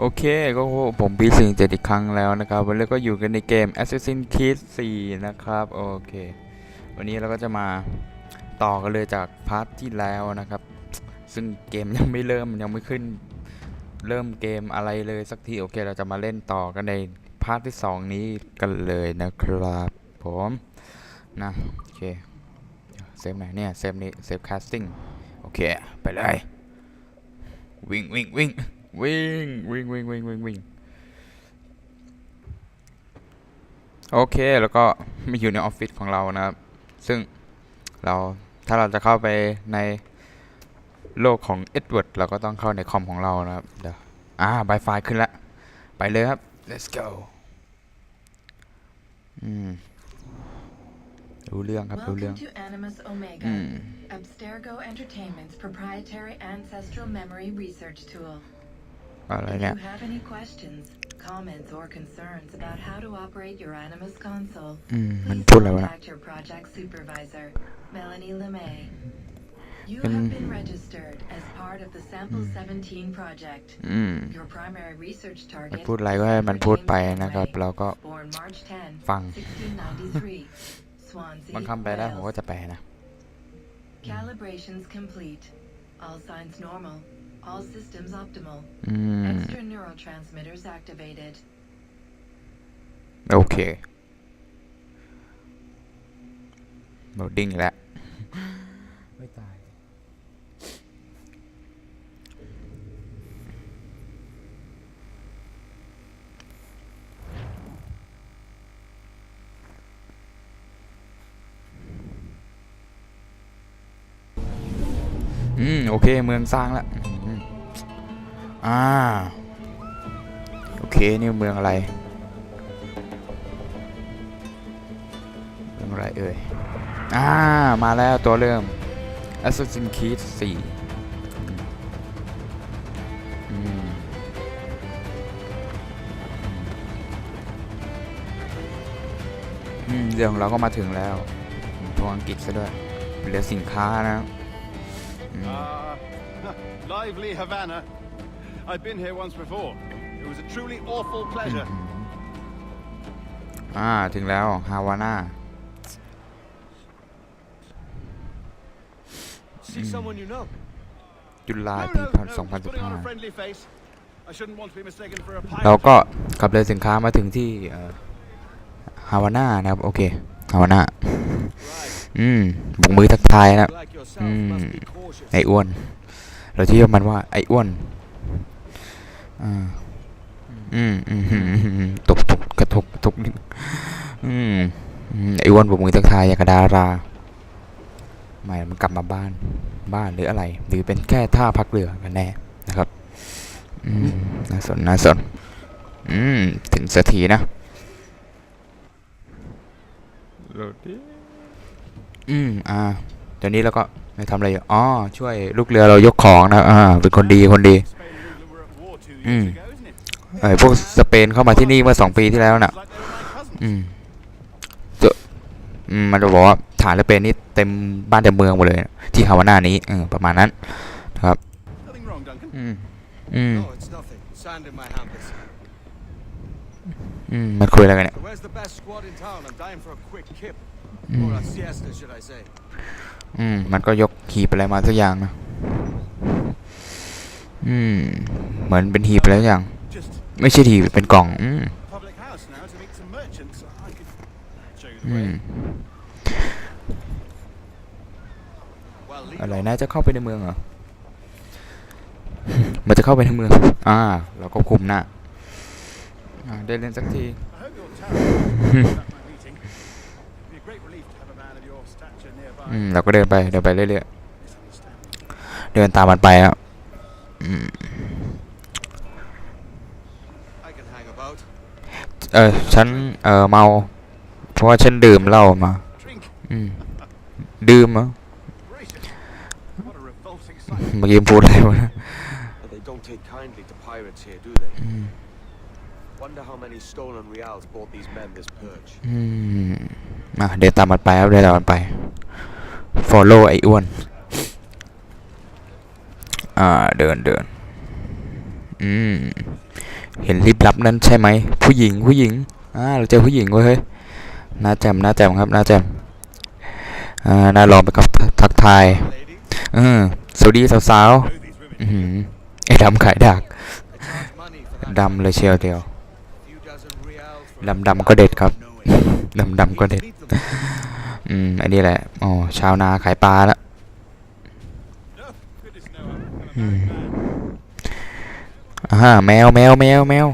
โอเคก็ผมปีสิงเจ็ดอีกครั้งแล้วนะครับ วันนี้ก็อยู่กันในเกม Assassin's Creed 4 นะครับ โอเค วันนี้เราก็จะมาต่อกันเลยจากพาร์ทที่แล้วนะครับ ซึ่งเกมยังไม่เริ่มยังไม่ขึ้น เริ่มเกมอะไรเลยสักที โอเค เราจะมาเล่นต่อกันในพาร์ทที่ 2 นี้กันเลยนะครับผมนะโอเคเซฟไหนเนี่ยเซฟนี้เซฟ casting โอเค ไปเลย วิ่งวิ่งวิ่ง วิ่งวิ่งวิ่งวิ่งวิ่งวิ่งโอเคแล้วก็มาอยู่ในออฟฟิศของเรานะครับ ซึ่งเราถ้าเราจะเข้าไปในโลกของเอ็ดเวิร์ดเราก็ต้องเข้าในคอมของเรานะครับเดี๋ยวอ่าไบไฟขึ้นแล้วไปเลยครับ let's go อืมรู้เรื่องครับรู้เรื่อง Welcome to Animus Omega, อืม อะไร If เนี่ย you have any questions, comments, or concerns about how to operate your Animus console, อืมมัน please พูดอะไรวะนะ contact your project supervisor, Melanie LeMay. You Can- have been registered as part of the Sample 17 project. อืม Your primary research มัน target พูดอะไรก็ is ให้มันพูดไป James นะครับ Conway, เราก็ born March 10, ฟัง 1693, Swansea, บางคำแปลได้ผม Wales. ก็จะแปลนะ Calibrations complete. All signs normal. All systems optimal. อืม Extra neurotransmitters activated. โอเค โหลดดิ้งแล้ว ไม่ตาย อืม โอเค เมืองสร้างแล้ว อ่า โอเค นี่เมืองอะไรเรื่องอะไรเอ่ย อ่า มาแล้วตัวเริ่ม Assassin's Creed 4อืมเรื่องเราก็มาถึงแล้วทวงอังกฤษซะด้วยเหลือสินค้านะ lively Havana. I've been here once before. It was a truly awful pleasure. อ่า ถึงแล้ว ฮาวาน่า See someone you know? จุลา No, ปี no, พัน no, สองพัน just สิบ putting ห้า on a friendly face. I shouldn't want to be mistaken for a เรา pirate. ก็ขับเลยสินค้ามาถึงที่ฮาวาน่านะครับ โอเค ฮาวาน่า Right. อืมบุกมือทักทายนะครับ Like yourself Mm. must be cautious. ไอ้อ้วน เราที่เรียกมันว่าไอ้อ้วน อ่าอืมอืมอืมอืมอืมตบตบกระทบกระทบนิดอืมอืมไอ้อ้วนบุกมือทักทายอย่างกับดาราไม่มันกลับมาบ้านบ้านหรืออะไร หรือเป็นแค่ท่าพักเรือกันแน่นะครับอืมน่าสนน่าสนอืมถึงสักทีนะอืมอ่าตอนนี้เราก็ไม่ทำอะไรอยู่อ๋อช่วยลูกเรือเรายกของนะอ่าเป็นคนดีคนดี war two Mm. years ago, isn't it? ไอ้พวกสเปนเข้ามาที่นี่เมื่อสองปีที่แล้วน่ะ It's like they were my cousins. อืมเจออืมมันจะบอกว่าฐานสเปนนี่เต็มบ้านเต็มเมืองหมดเลย ที่ฮาวาน่านี้เออประมาณนั้น Nothing wrong, Duncan. อืมอืม No, it's nothing. Sand in my hampers. อืมมันคุยอะไรกันเนี่ย So where's the best squad in town? I'm dying for a quick kip. Mm. Or a siesta, should I say. อืมมันก็ยกหีบอะไรมาสักอย่างนะ อืม เหมือนเป็นหีบอะไรสักอย่าง Just ไม่ใช่หีบเป็นกล่อง อืม public house now to meet some merchants. I could show you the อืม way. Well, lead อะไร on. นะจะเข้าไปในเมืองเหรอ มันจะเข้าไปในเมือง อ่า เราก็คุมหน้าอ่าได้เล่นสักที I hope your town at my meeting. It'd be a great relief to have a man of your stature nearby. อืม เราก็เดินไป เดินไปเรื่อย Misunderstand. ๆเดินตามมันไปครับ เออฉันเออเมา เพราะว่าฉันดื่มเหล้ามา Drink. อืมดื่มเหรอ Gracious. What a revolting sight. เมื่อกี้พูดอะไรวะ But they don't take kindly to pirates here, do they? อืม Wonder how many stolen reals bought these men this purge. อืมอะเดินตามมันไปครับเดินตามมันไป follow ไอ้อ้วน อ่าเดินเดินอืมเห็นลิบลับนั้นใช่ไหมผู้หญิงผู้หญิงอ่าเราเจอผู้หญิงเว้ยเฮ้ยน่าแจ่มน่าแจ่มครับน่าแจ่มอ่าน่าลองไปกับทักทายอืมสวัสดีสาวๆอื้อหือไอ้ดำขายดากดำเลยเชียวเดียวดำดำก็เด็ดครับดำดำก็เด็ดอืมอันนี้แหละอ๋อชาวนาขายปลาละ No, goodness no, I'm, I'm a Hmm. married man. อ่าแมวแมวแมวแมว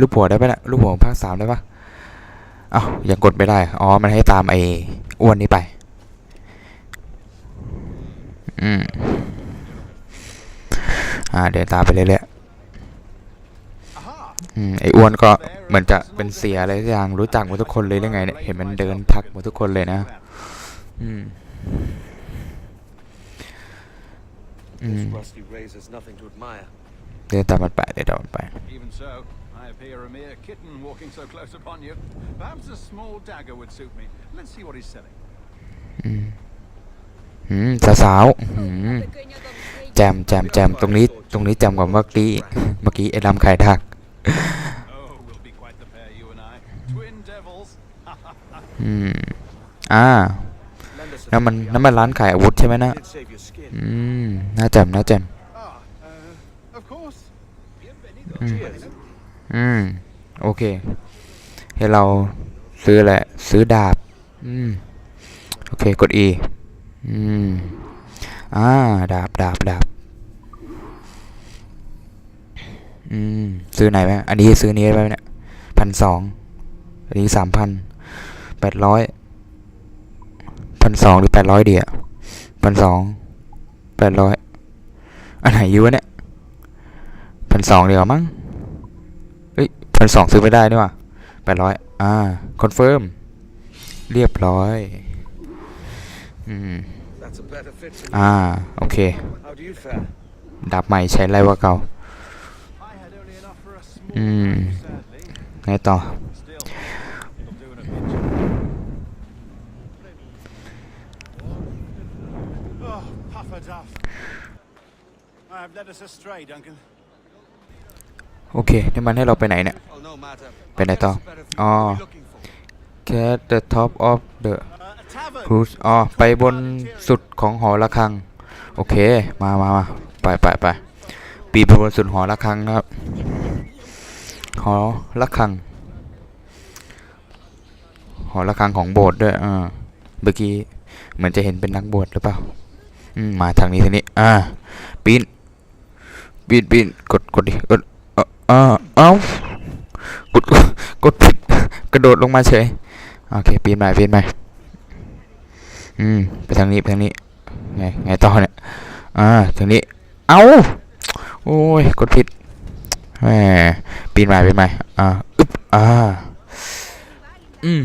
รูปหัวได้ปะเนะรูปหัวภาคสามได้ปะเอ้ายังกดไม่ได้ อ๋อ มันให้ตามไอ้อ้วนนี้ไป อืม อ่า เดินตามไปเรื่อย Aha! ๆอืม ไอ้อ้วนก็เหมือนจะเป็นเสียอะไรสักอย่าง รู้จักหมดทุกคนเลยได้ไงเนี่ย เห็นมันเดินทักหมดทุกคนเลยนะ อืม อืม This rusty razor's nothing to admire. เดินตามมันไปเดินตามมันไป Even so, I appear a mere kitten walking so close upon you. Perhaps a small dagger would suit me. Let's see what he's selling. อืมอืมสาวๆอืมแจมแจมแจมตรงนี้ตรงนี้แจมกว่าเมื่อกี้เมื่อกี้ไอ้ดำไข่ดัก Oh, we'll be quite the pair, you and I. Twin devils. อืม อ่า Lend us a นั่นมัน few นั่นมันร้านขายอาวุธใช่ไหมนะ Did save your skin. อืมน่าแจมน่าแจม Ah, uh, of course. Bienvenido. Mm. Cheers. อืมโอเค ให้เราซื้อแหละซื้อดาบ อืม โอเค กด E อืม อ่า ดาบดาบดาบอืม ซื้อไหนไหมอันนี้ซื้อนี้ได้ไหมเนี่ยพันสอง อันนี้สามพันแปดร้อย พันสองหรือแปดร้อยเดียพันสองแปดร้อยอันไหนอยู่วะเนี่ยพันสองเดียวมั้งเอ้ยพันสองซื้อไม่ได้นี่ว่าแปดร้อยอ่าคอนเฟิร์มเรียบร้อยอืมอ่า โอเคดาบใหม่ใช้ไรวะเก่า I had only enough for a small Mm. knife, sadly. ไงต่อ โอเคนี่มันให้เราไปไหนเนี่ย Oh, no matter. Bên này I'll to. guess a better few. Ờ. What are you looking for? Get the top of the Uh, a tavern. cruise อ๋อ ไปบนสุดของหอระฆัง โอเค มามามาไปไปไปปีนไปบนสุดหอระฆังนะครับ หอระฆัง หอระฆังของโบสถ์ด้วยอ่าเมื่อกี้เหมือนจะเห็นเป็นนักบวชหรือเปล่า อืม มาทางนี้ทางนี้ อ่า ปีน ปีนปีนกดกดดิกดเอ่ออ่าเอ้ากดกดผิดกระโดดลงมาเฉยโอเคปีนใหม่ปีนใหม่อืมไปทางนี้ไปทางนี้ไงไงต่อเนี่ยอ่าทางนี้เอ้าโอ้ยกดผิดแหมปีนใหม่ปีนใหม่อ่าอึ๊บอ่าอืม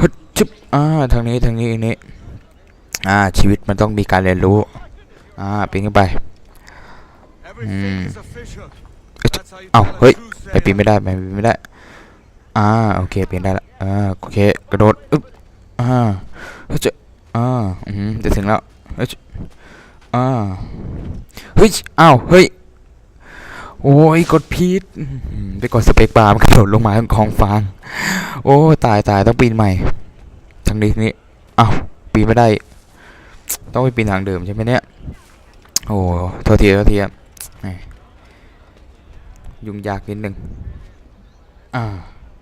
ฮึดจุ๊บอ่าทางนี้ทางนี้อันนี้อ่าชีวิตมันต้องมีการเรียนรู้อ่าปีนขึ้นไป อ้าเฮ้ยไปปีนไม่ได้ไปปีนไม่ได้อ่าโอเคปีนได้ละอ่าโอเคกระโดดอึ๊บอ่าเฮ้ยจะอ่าอืมจะถึงแล้วเฮ้ยอ่าเฮ้ยอ้าวเฮ้ยโอ้ยกดพีดไปกดสเปคบาร์มันกระโดดลงมาของฟางโอ้ตายตายต้องปีนใหม่ทางนี้ทางนี้อ้าวปีนไม่ได้ ต้องไปปีนทางเดิมใช่ไหมเนี่ยโอ้โทษทีโทษทีครับ ยุ่งยากนิดหนึ่งอ่า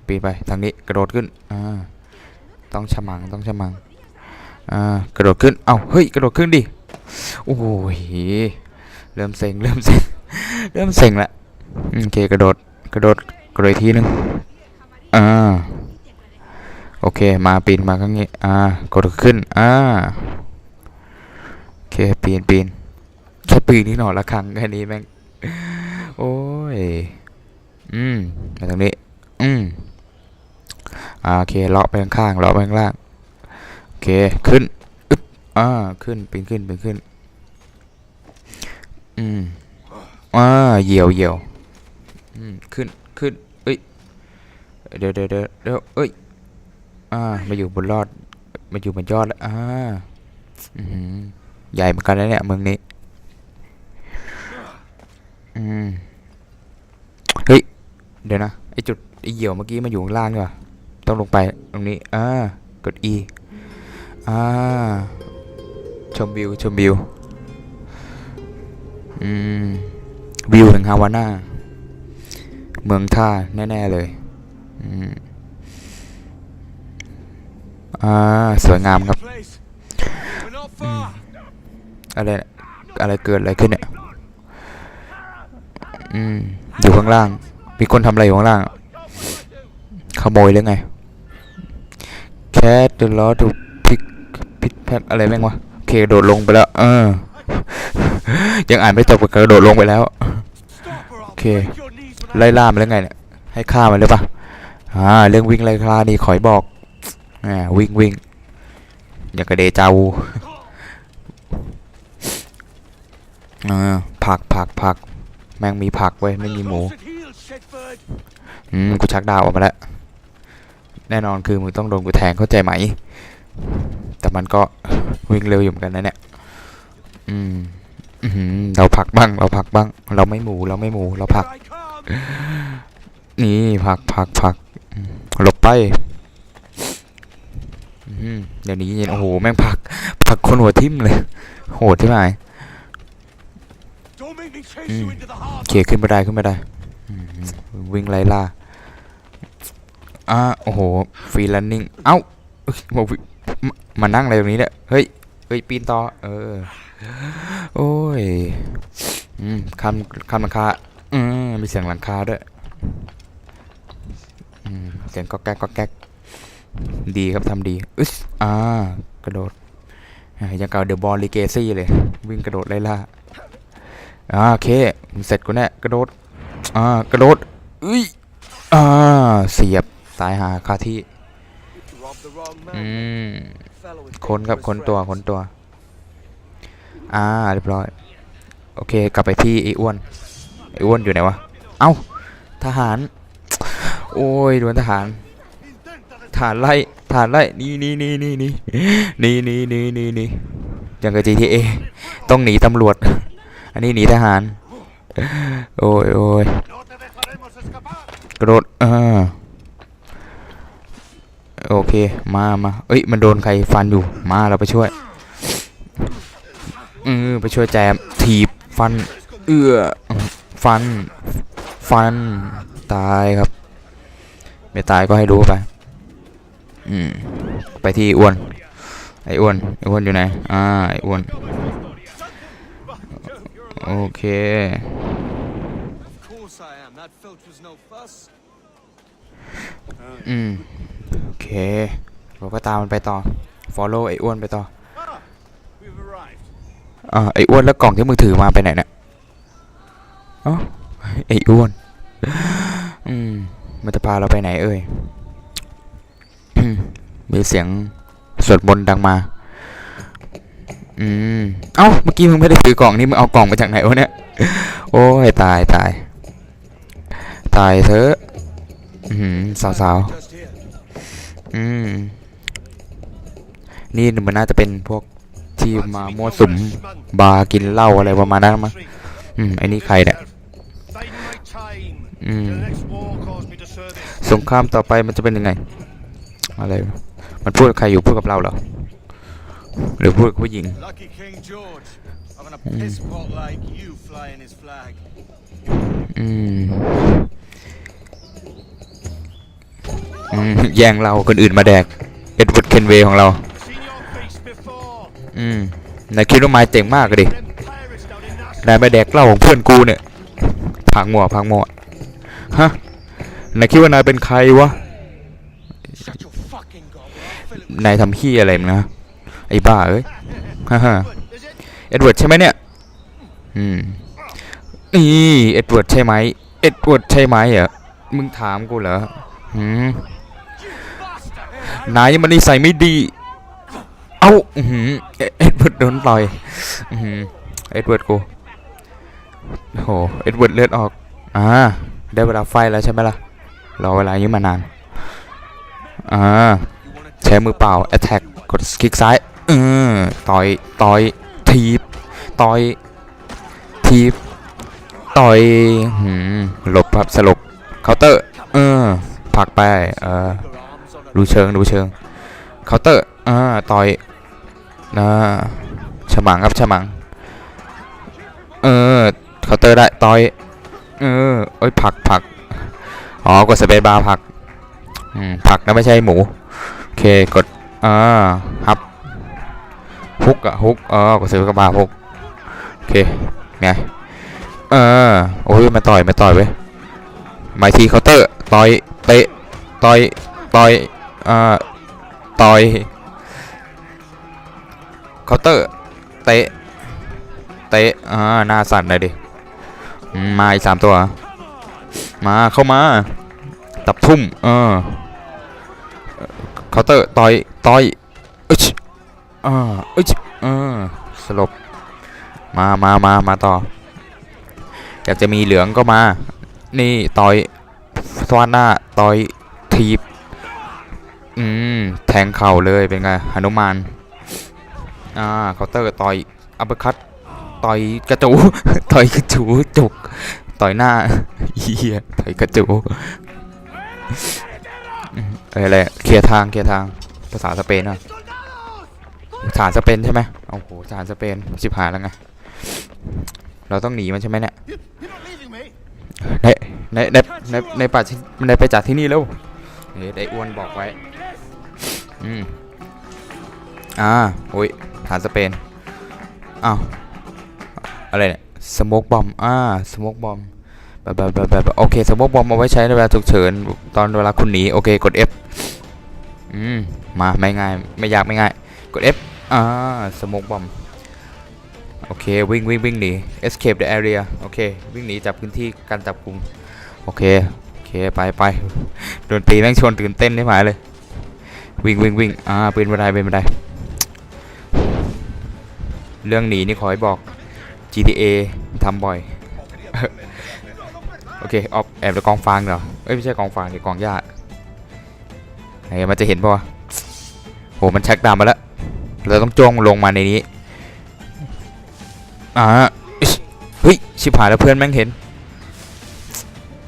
ปีไปทางนี้กระโดดขึ้นอ่าต้องฉมังต้องฉมังอ่ากระโดดขึ้นเอ้าเฮ้ยกระโดดขึ้นดิโอ้ยเริ่มเซ็งเริ่มเซ็งเริ่มเซ็งละโอเคกระโดดกระโดดกระโดดอีกทีนึงอ่าโอเคมาปีนมาข้างนี้อ่ากระโดดขึ้นอ่าโอเคปีนปีน แค่ปีนี่หนอละครั้งแค่นี้แม่ง โอ้ย อืม มาทางนี้ อืมโอเค เลาะไปข้างๆ เลาะไปข้างล่าง โอเค ขึ้น อึ๊บ อ่า ขึ้นปีนขึ้นปีนขึ้น อืม อ่า เหยี่ยวเหยี่ยว อืม ขึ้น ขึ้น เอ้ย เดี๋ยวเดี๋ยวเดี๋ยวเอ้ย อ่า มาอยู่บนรอด มาอยู่บนยอดแล้ว อ่า อือหือใหญ่เหมือนกันแล้วเนี่ยเมืองนี้ อืม เฮ้ย เดี๋ยวนะ ไอจุดไอเหี่ยวเมื่อกี้มันอยู่ข้างล่างดีกว่าต้องลงไปตรงนี้ อ่า กด E อ่า ชมวิว ชมวิว อืม วิวถึงฮาวาน่า เมืองท่าแน่ ๆ เลย อืม อ่า สวยงามครับ Place. We're not far. อะไรเนี่ยอะไรเกิดอะไรขึ้นเนี่ย อืมอยู่ข้างล่าง มีคนทำอะไรอยู่ข้างล่าง ขโมยหรือไง แคทเดอะล้อถูกพิกพิกแพกอะไรแม่งวะโอเคโดดลงไปแล้ว เออ ยังอ่านไม่จบก็กระโดดลงไปแล้ว Stop or I'll Okay. break your knees when I ไล่ล่ามันแล้วไงเนี่ย ให้ฆ่ามันหรือปล่าอ่า เรื่องวิ่งไล่ฆ่านี่ขอยบอกอ่าวิ่งวิ่งอย่ากระเดจาวูอ่าผักผักผัก แม่งมีผักเว้ยไม่มีหมู Close at heel, Shedford. อืมกูชักดาวออกมาแล้ว แน่นอนคือมึงต้องโดนกูแทงเข้าใจไหม แต่มันก็วิ่งเร็วอยู่เหมือนกันนะเนี่ย อืมอือหือเราผักบ้าง เราผักบ้าง เราไม่หมู เราไม่หมู เราผัก Here I come. นี่ผักผักผักอืมหลบไปอืมเดี๋ยวนี้เย็นโอ้โห แม่งผัก ผักคนหัวทิ่มเลย โหดที่ไหน เขี่ยขึ้นไปได้ขึ้นไปได้วิ่งไล่ล่าอ่าโอ้โหฟรีลันนิ่งเอ้าเอ้ยมาวิมานั่งอะไรตรงนี้เนี่ยเฮ้ยเฮ้ยปีนต่อเออโอ้ยอืมข้ามข้ามหลังคาอืมมีเสียงหลังคาด้วยเสียงก็แก๊กก็แก๊กดีครับทำดีอึสอ่ากระโดดยังเก่าเดอะบอลลีเกซี่เลย วิ่งกระโดดไล่ล่า อ่าโอเคมึงเสร็จกูแน่กระโดดอ่ากระโดดอุ้ยอ่าเสียบตายหาคาที่อืมคนครับคนตัวคนตัว อ่าเรียบร้อย โอเค กลับไปที่ไอ้อ้วนไอ้อ้วนอยู่ไหนวะ เอ้าทหาร โอ้ยโดนทหารทหารไล่ทหารไล่นี่นี่นี่นี่นี่นี่นี่นี่นี่นี่อย่างกับ GTA ต้องหนีตำรวจ อันนี้หนีทหาร โอ้ยโอ้ยกระโดดอ่าโอเค มามาเอ้ย มันโดนใครฟันอยู่ มาเราไปช่วย อือไปช่วยแจม ถีบ ฟัน เอื้อ ฟัน ฟัน ตายครับ ไม่ตายก็ให้รู้ไป อืม ไปที่อ้วน ไอ้อ้วน ไอ้อ้วนอยู่ไหน อ่า ไอ้อ้วน โอเค อืม โอเค เราก็ตามมันไปต่อ follow ไอ้อ้วนไปต่ออ่าไอ้อ้วนแล้วกล่องที่มึงถือมาไปไหนเนี่ยเอ๋อไอ้อ้วน อืม มันจะพาเราไปไหนเอ่ยมีเสียงสวดมนต์ดังมา อืม เอ้า เมื่อกี้มึงไม่ได้ถือกล่องนี่มึงเอากล่องมาจากไหนวะเนี่ย โอ้ยตายตาย ตายเถอะอืมสาว Just here. ๆอืม นี่มันน่าจะเป็นพวกที่มามั่วสุมบาร์กินเหล้าอะไรประมาณนั้นมั้งอืมไอ้นี่ใครเนี่ย Biding my time. Mm. The next war caused me to service. สงครามต่อไปมันจะเป็นยังไง อะไร มันพูดกับใครอยู่พูดกับเราเหรอ หรือพูดกับผู้หญิง Lucky King George. Having a piss pot like you flying his flag. อืมอืมแย่งเราคนอื่นมาแดกเอ็ดเวิร์ดเคนเวย์ของเรา Seen your face before. อืมนายคิดว่าไม้เจ๋งมากอะดิ Them pirates down in Nassau. นายมาแดกเหล้าของเพื่อนกูเนี่ยพังหมวพังหมวฮะนายคิดว่านายเป็นใครวะ Shut your fucking gob or I'll fill it with นายทำขี้อะไรมึงนะ ไอ้บ้าเอ้ยฮ่าฮ่าเอ็ดเวิร์ดใช่ไหมเนี่ย อืมนี่เอ็ดเวิร์ดใช่ไหมเอ็ดเวิร์ดใช่ไหมเหรอมึงถามกูเหรอหืมนายมันนิสัยไม่ดี เอ้าอื้อหือเอ็ดเวิร์ดโดนต่อยอื้อหือเอ็ดเวิร์ดกูโหเอ็ดเวิร์ดเลือดออก อ่า ได้เวลาไฟแล้วใช่ไหมล่ะ รอเวลานี้มานาน อ่า ใช้มือเปล่า attack กดคลิกซ้าย เออต่อยต่อยทีบต่อยทีบต่อยหืมหลบครับสลบเคาน์เตอร์เออผักไปเออดูเชิงดูเชิงเคาน์เตอร์อ่าต่อยนะฉมังครับฉมังเออเคาน์เตอร์ได้ต่อยเออเอ้ยผักผักอ๋อกดสเปซบาร์ผักอืมผักนะไม่ใช่หมูโอเคกดอ่าฮับ ฮุกอะฮุกเออกดสเปซบาฮุกโอเคไงเออโอ้ยมาต่อยมาต่อยเว้ยไมาทีเคาน์เตอร์ต่อยเตะต่อยต่อยอ่าต่อยเคาน์เตอร์เตะเตะอ่าหน้าสั่นเลยดิมมาอีกสามตัว มาเข้ามาตับทุ่มเออเคาน์เตอร์ต่อยต่อยอึช อ่าอึชเออสลบ มามามามาต่อ อยากจะมีเหลืองก็มา นี่ต่อยสวานหน้าต่อยทีบอืม แทงเข่าเลยเป็นไงหนุมาน อ่าเคาน์เตอร์ต่อยอัปเปอร์คัตต่อยกระจูต่อยกระจูจุก ต่อยหน้าเฮียต่อยกระจูเอ้ยอะไรเคลียร์ทางเคลียร์ทางภาษาสเปนอะ ภาษาสเปนใช่ไหมโอ้โหภาษาสเปนชิบหายแล้วไง เราต้องหนีมันใช่ไหมเนี่ยในในในในในป่าที่ในไปจากที่นี่แล้วนี่ได้อ้วนบอกไว้ อืม อ่าโอ้ยฐานสเปน อ้าว อะไรเนี่ย สโมกบอม อ่า สโมกบอมแบบแบบแบบแบบโอเค สโมกบอมเอาไว้ใช้ในเวลาฉุกเฉิน ตอนเวลาคุณหนี โอเค กด F อืม มา ไม่ง่าย ไม่ยาก ไม่ง่าย กด F อ่าสโมกบอมโอเควิ่งวิ่งวิ่งหนี escape the area โอเควิ่งหนีจากพื้นที่การจับกุมโอเคโอเคไปไปโดนตีแม่งชวนตื่นเต้นได้หมายเลย วิ่งวิ่งวิ่งอ่าเป็นบันไดเป็นบันไดเรื่องหนีนี่ขอให้บอก GTA ทำบ่อยโอเคออฟแอบในกองฟางเหรอเอ้ยไม่ใช่กองฟางดิกองหญ้าไหนมันจะเห็นปะวะโหมันชักดำมาแล้ว เราต้องจ้วงลงมาในนี้อ่าเฮ้ยชิบหายแล้วเพื่อนแม่งเห็น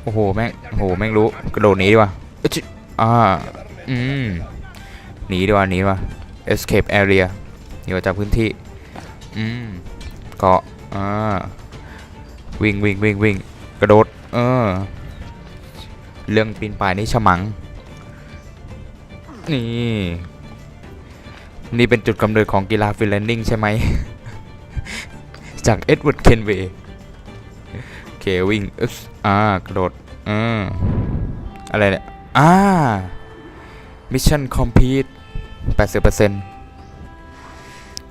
โอ้โหแม่งโอ้โหแม่งรู้กระโดดหนีดีกว่าอ่าอืมหนีดีกว่าหนีดีกว่า escape area หนีออกจากพื้นที่อืมเกาะอ่าวิ่งวิ่งวิ่งวิ่งกระโดดเออเรื่องปีนป่ายนี่ฉมัง นี่ นี่เป็นจุดกำเนิดของกีฬาฟิลแลนดิ้งใช่ไหม จากเอ็ดเวิร์ดเคนเวย์เควิ่งอึ๊กอ่ากระโดดอืมอะไรเนี่ยอ่ามิชชั่นคอมพลีทแปดสิบเปอร์เซ็นต์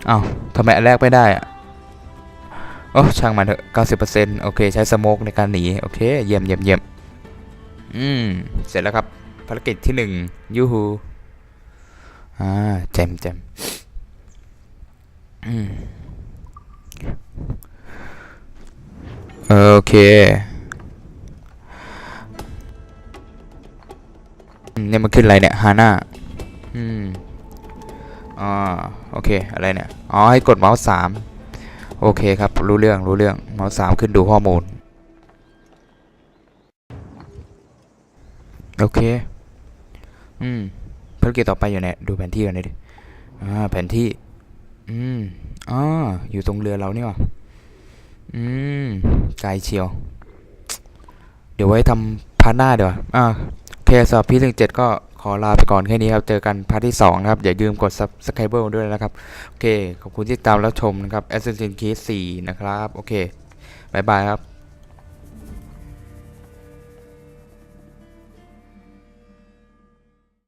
อ้าวทำไมอันแรกไม่ได้อะโอ้ช่างมันเถอะเก้าสิบเปอร์เซ็นต์โอเคใช้สโมกในการหนี โอเคเยี่ยมเยี่ยมเยี่ยมอืม เสร็จแล้วครับ ภารกิจที่หนึ่งยูฮู อ่าแจมแจมอืมโอเค เนี่ยมันขึ้นอะไรเนี่ยฮาน่าอืมอ๋อโอเค อะไรเนี่ย อ๋อ ให้กดเมาส์สามโอเคครับ รู้เรื่อง รู้เรื่อง เมาส์สามขึ้นดูข้อมูล โอเค อืม ภารกิจต่อไปอยู่เนี่ยดูแผนที่กันหน่อยดิอ่าแผนที่ อืมอ๋ออยู่ตรงเรือเรานี่ว่าอืมไกลเชียว เดี๋ยวไว้ทำพาร์ทหน้าเดี๋ยวอ่าโอเคสำหรับพี่ถึงเจ็ดก็ขอลาไปก่อนแค่นี้ครับ เจอกันพาร์ทที่สองนะครับ อย่าลืมกด subscribe ด้วยนะครับ โอเค ขอบคุณที่ตามรับชมนะครับ Assassin's Creed 4 นะครับ โอเคบายบายครับ